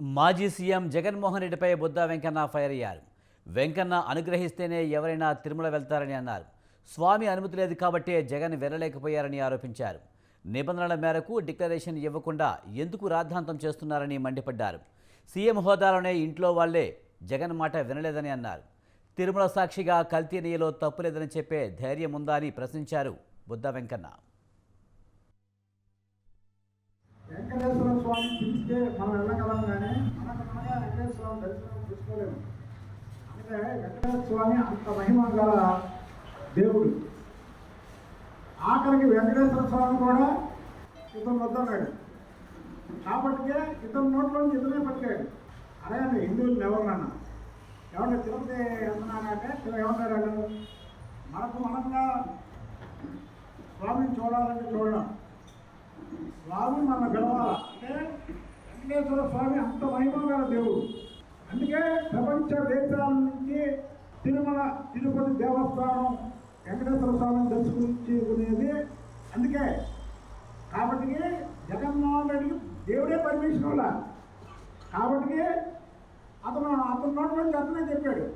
మాజీ సీఎం జగన్మోహన్ రెడ్డిపై బుద్ధా వెంకన్న ఫైర్ అయ్యారు. వెంకన్న అనుగ్రహిస్తేనే ఎవరైనా తిరుమల వెళ్తారని అన్నారు. స్వామి అనుమతి లేదు కాబట్టే జగన్ వెళ్ళలేకపోయారని ఆరోపించారు. నిబంధనల మేరకు డిక్లరేషన్ ఇవ్వకుండా ఎందుకు రాద్ధాంతం చేస్తున్నారని మండిపడ్డారు. సీఎం హోదాలోనే ఇంట్లో వాళ్ళే జగన్ మాట వినలేదని అన్నారు. తిరుమల సాక్షిగా కల్తీ నెయ్యిలో తప్పులేదని చెప్పే ధైర్యం ఉందా అని ప్రశ్నించారు బుద్ధా వెంకన్న. వెంకటేశ్వర స్వామి పిలిస్తే మనం వెళ్ళగలం కానీ మనకు మనగా వెంకటేశ్వర స్వామి దర్శనం చేసుకోలేము అంటే వెంకటేశ్వర స్వామి అంత మహిమ గల దేవుడు. ఆఖరికి వెంకటేశ్వర స్వామి కూడా ఇతను వద్దన్నాడు కాబట్టికే ఇతని నోట్లో నుంచి ఇతనే పట్టాడు అడగండి హిందువులు ఎవరినన్నా? ఎవరు తిరుపతి వెళ్తున్నానంటే ఏమన్నారు మనకు మనంగా స్వామిని చూడాలంటే చూడడం. స్వామి మన గెలవాల? అంటే వెంకటేశ్వర స్వామి అంత మహిమగల దేవుడు. అందుకే ప్రపంచ దేశాలను తిరుమల తిరుపతి దేవస్థానం వెంకటేశ్వర స్వామిని దర్శించుకునేది. అందుకే కాబట్టి జగన్మోహన్ రెడ్డికి దేవుడే పర్మిషన్ ఇవ్వాలి కాబట్టి అతను అతను నోటి నుంచి అతనే చెప్పాడు.